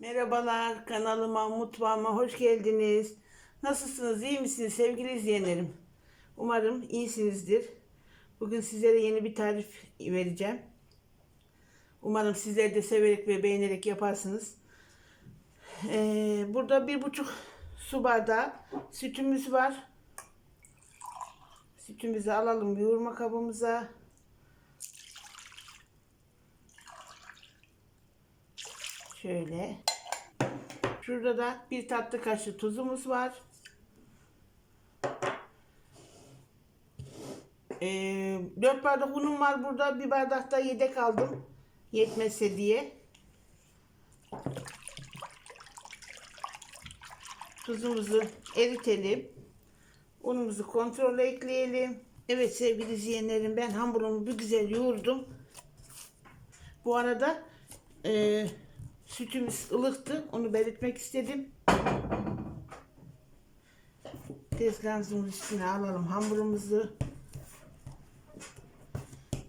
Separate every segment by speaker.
Speaker 1: Merhabalar kanalıma, mutfağıma hoş geldiniz. Nasılsınız, iyi misiniz sevgili izleyenlerim? Umarım iyisinizdir. Bugün sizlere yeni bir tarif vereceğim. Umarım sizler de severek ve beğenerek yaparsınız. Ee, burada bir buçuk su bardağı sütümüz var. Sütümüzü alalım yoğurma kabımıza. Şöyle. Şurada da bir tatlı kaşığı tuzumuz var. Ee, 4 bardak unum var burada. Bir bardak da yedek aldım. Yetmezse diye. Tuzumuzu eritelim. Unumuzu kontrole ekleyelim. Evet sevgili izleyenlerim ben hamurumu bir güzel yoğurdum. Bu arada e, sütümüz ılıktı. Onu belirtmek istedim. Tezgahımızın üstüne alalım hamurumuzu.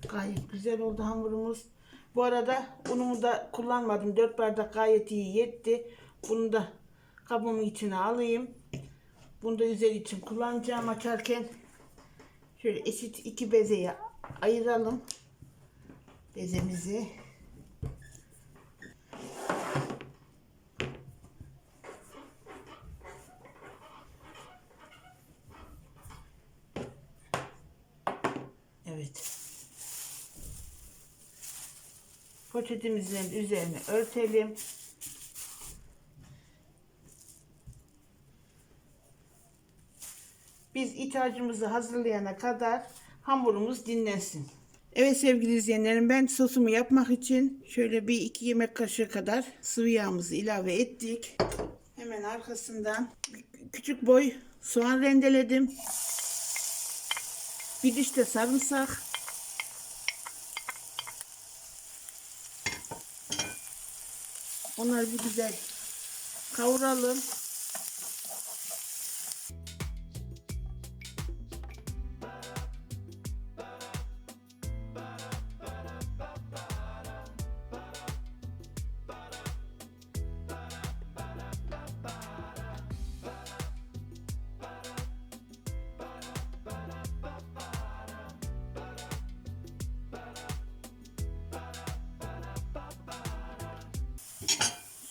Speaker 1: Gayet güzel oldu hamurumuz. Bu arada unumu da kullanmadım. 4 bardak gayet iyi yetti. Bunu da kabımın içine alayım. Bunu da üzeri için kullanacağım açarken. Şöyle eşit iki bezeye ayıralım. Bezemizi. Evet. Poşetimizin üzerine örtelim. Biz iç harcımızı hazırlayana kadar hamurumuz dinlensin. Evet sevgili izleyenlerim ben sosumu yapmak için şöyle bir iki yemek kaşığı kadar sıvı yağımızı ilave ettik. Hemen arkasından küçük boy soğan rendeledim. Bir diş de sarımsak. Onları bir güzel kavuralım.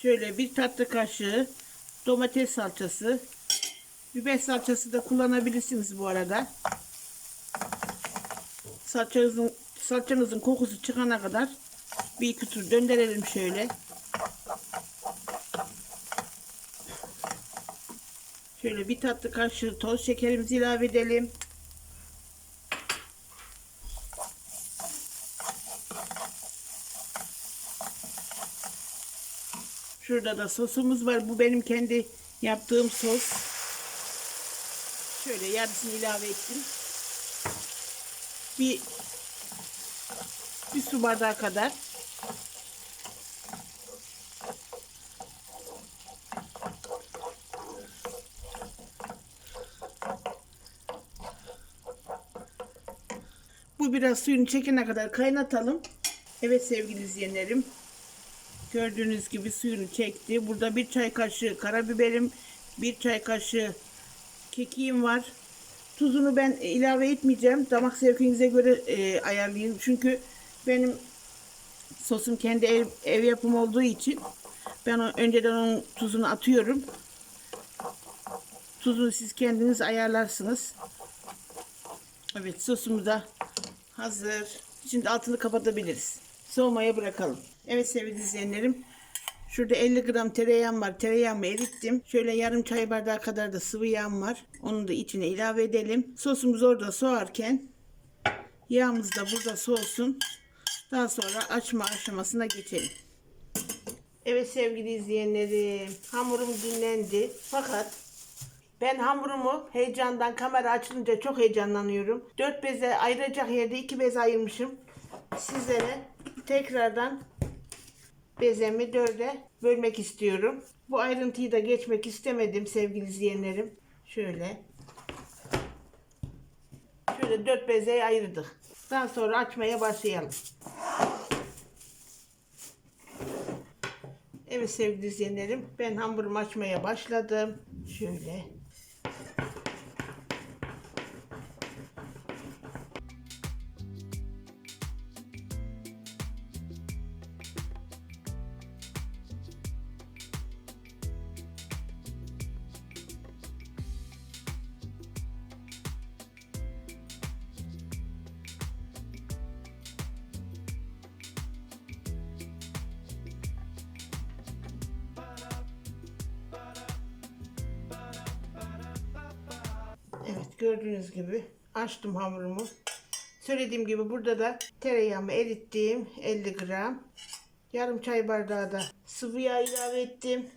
Speaker 1: Şöyle bir tatlı kaşığı domates salçası. Biber salçası da kullanabilirsiniz bu arada. Salçanızın, salçanızın kokusu çıkana kadar bir iki döndürelim şöyle. Şöyle bir tatlı kaşığı toz şekerimizi ilave edelim. Şurada da sosumuz var. Bu benim kendi yaptığım sos. Şöyle yarısını ilave ettim. Bir bir su bardağı kadar. Bu biraz suyunu çekene kadar kaynatalım. Evet sevgili izleyenlerim. Gördüğünüz gibi suyunu çekti. Burada bir çay kaşığı karabiberim, bir çay kaşığı kekiğim var. Tuzunu ben ilave etmeyeceğim. Damak zevkinize göre e, ayarlayın. Çünkü benim sosum kendi ev, ev yapımı olduğu için ben önceden onun tuzunu atıyorum. Tuzunu siz kendiniz ayarlarsınız. Evet sosumuz da hazır. Şimdi altını kapatabiliriz. Soğumaya bırakalım. Evet sevgili izleyenlerim. Şurada 50 gram tereyağım var. Tereyağımı erittim. Şöyle yarım çay bardağı kadar da sıvı yağım var. Onu da içine ilave edelim. Sosumuz orada soğarken yağımız da burada soğusun. Daha sonra açma aşamasına geçelim. Evet sevgili izleyenlerim. Hamurum dinlendi. Fakat ben hamurumu heyecandan kamera açılınca çok heyecanlanıyorum. Dört beze ayıracak yerde iki bez ayırmışım. Sizlere tekrardan bezemi dörde bölmek istiyorum. Bu ayrıntıyı da geçmek istemedim sevgili izleyenlerim. Şöyle. Şöyle dört beze ayırdık. Daha sonra açmaya başlayalım. Evet. Sevgili izleyenlerim ben hamurumu açmaya başladım. Şöyle. Gördüğünüz gibi açtım hamurumu. Söylediğim gibi burada da tereyağımı erittim 50 gram. Yarım çay bardağı da sıvı yağ ilave ettim.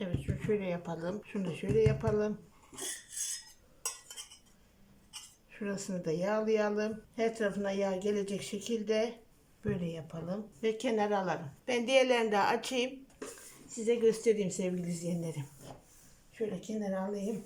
Speaker 1: Evet şunu şöyle yapalım. Şunu da şöyle yapalım. Şurasını da yağlayalım. Her tarafına yağ gelecek şekilde böyle yapalım. Ve kenara alalım. Ben diğerlerini de açayım. Size göstereyim sevgili izleyenlerim. Şöyle kenara alayım.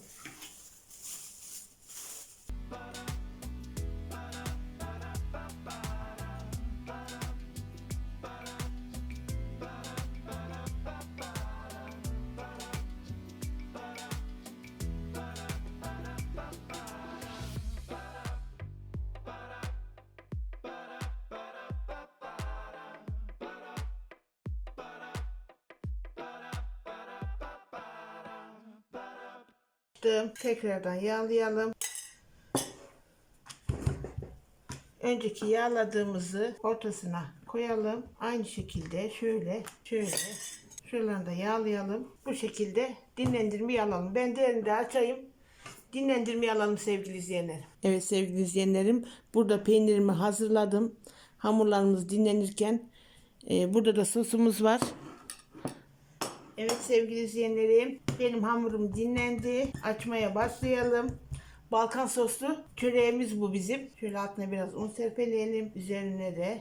Speaker 1: Açtım. Tekrardan yağlayalım. Önceki yağladığımızı ortasına koyalım. Aynı şekilde şöyle şöyle şuralarını da yağlayalım. Bu şekilde dinlendirmeyi alalım. Ben diğerini de açayım. Dinlendirmeyi alalım sevgili izleyenlerim. Evet sevgili izleyenlerim. Burada peynirimi hazırladım. Hamurlarımız dinlenirken e, burada da sosumuz var. Evet sevgili izleyenlerim, benim hamurum dinlendi. Açmaya başlayalım. Balkan soslu çöreğimiz bu bizim. Şöyle altına biraz un serpeleyelim. Üzerine de.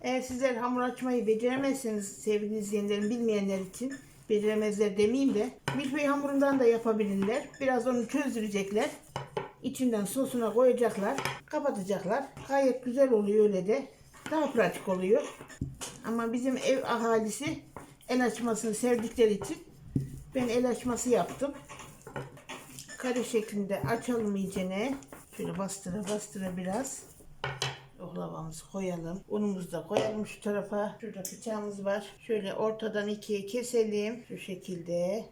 Speaker 1: Eğer sizler hamur açmayı beceremezseniz sevgili izleyenlerim bilmeyenler için beceremezler demeyeyim de milföy hamurundan da yapabilirler. Biraz onu çözdürecekler. İçinden sosuna koyacaklar. Kapatacaklar. Gayet güzel oluyor öyle de. Daha pratik oluyor. Ama bizim ev ahalisi el açmasını sevdikleri için ben el açması yaptım. Kare şeklinde açalım iyicene. Şöyle bastıra bastıra biraz. Oklavamızı koyalım. Unumuzu da koyalım şu tarafa. Şurada bıçağımız var. Şöyle ortadan ikiye keselim. Şu şekilde.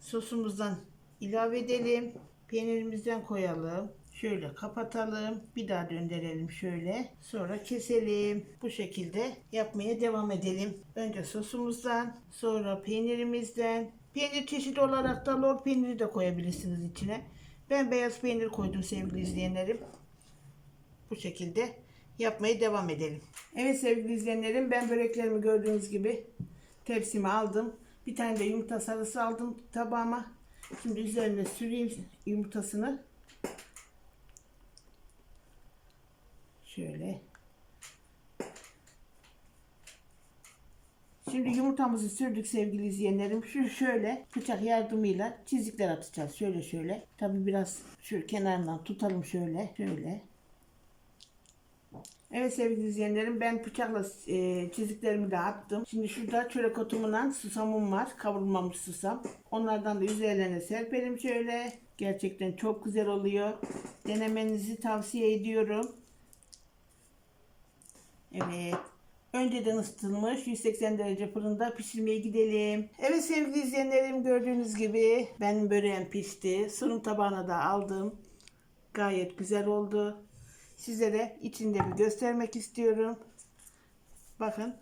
Speaker 1: Sosumuzdan ilave edelim. Peynirimizden koyalım. Şöyle kapatalım. Bir daha döndürelim şöyle. Sonra keselim. Bu şekilde yapmaya devam edelim. Önce sosumuzdan, sonra peynirimizden. Peynir çeşidi olarak da lor peyniri de koyabilirsiniz içine. Ben beyaz peynir koydum sevgili izleyenlerim. Bu şekilde yapmaya devam edelim. Evet sevgili izleyenlerim ben böreklerimi gördüğünüz gibi tepsime aldım. Bir tane de yumurta sarısı aldım tabağıma. Şimdi üzerine süreyim yumurtasını. Şöyle. Şimdi yumurtamızı sürdük sevgili izleyenlerim. Şu şöyle bıçak yardımıyla çizikler atacağız. Şöyle şöyle. Tabi biraz şu kenarından tutalım şöyle. Şöyle. Evet sevgili izleyenlerim ben bıçakla e, çiziklerimi de attım. Şimdi şurada çörek otumla susamım var. Kavrulmamış susam. Onlardan da üzerlerine serpelim şöyle. Gerçekten çok güzel oluyor. Denemenizi tavsiye ediyorum. Evet. Önceden ısıtılmış 180 derece fırında pişirmeye gidelim. Evet sevgili izleyenlerim gördüğünüz gibi benim böreğim pişti. Sunum tabağına da aldım. Gayet güzel oldu. Sizlere içinde bir göstermek istiyorum. Bakın.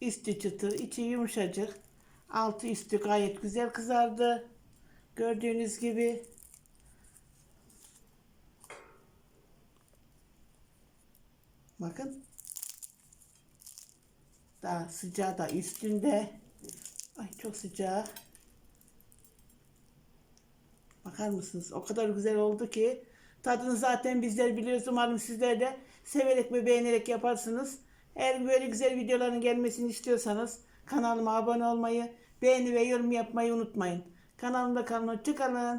Speaker 1: Üstü çıtır, içi yumuşacık. Altı üstü gayet güzel kızardı. Gördüğünüz gibi. Bakın. Daha sıcağı da üstünde. Ay çok sıcak. Bakar mısınız? O kadar güzel oldu ki. Tadını zaten bizler biliyoruz. Umarım sizler de severek ve beğenerek yaparsınız. Eğer böyle güzel videoların gelmesini istiyorsanız kanalıma abone olmayı, beğeni ve yorum yapmayı unutmayın. Kanalımda kalın. Hoşçakalın.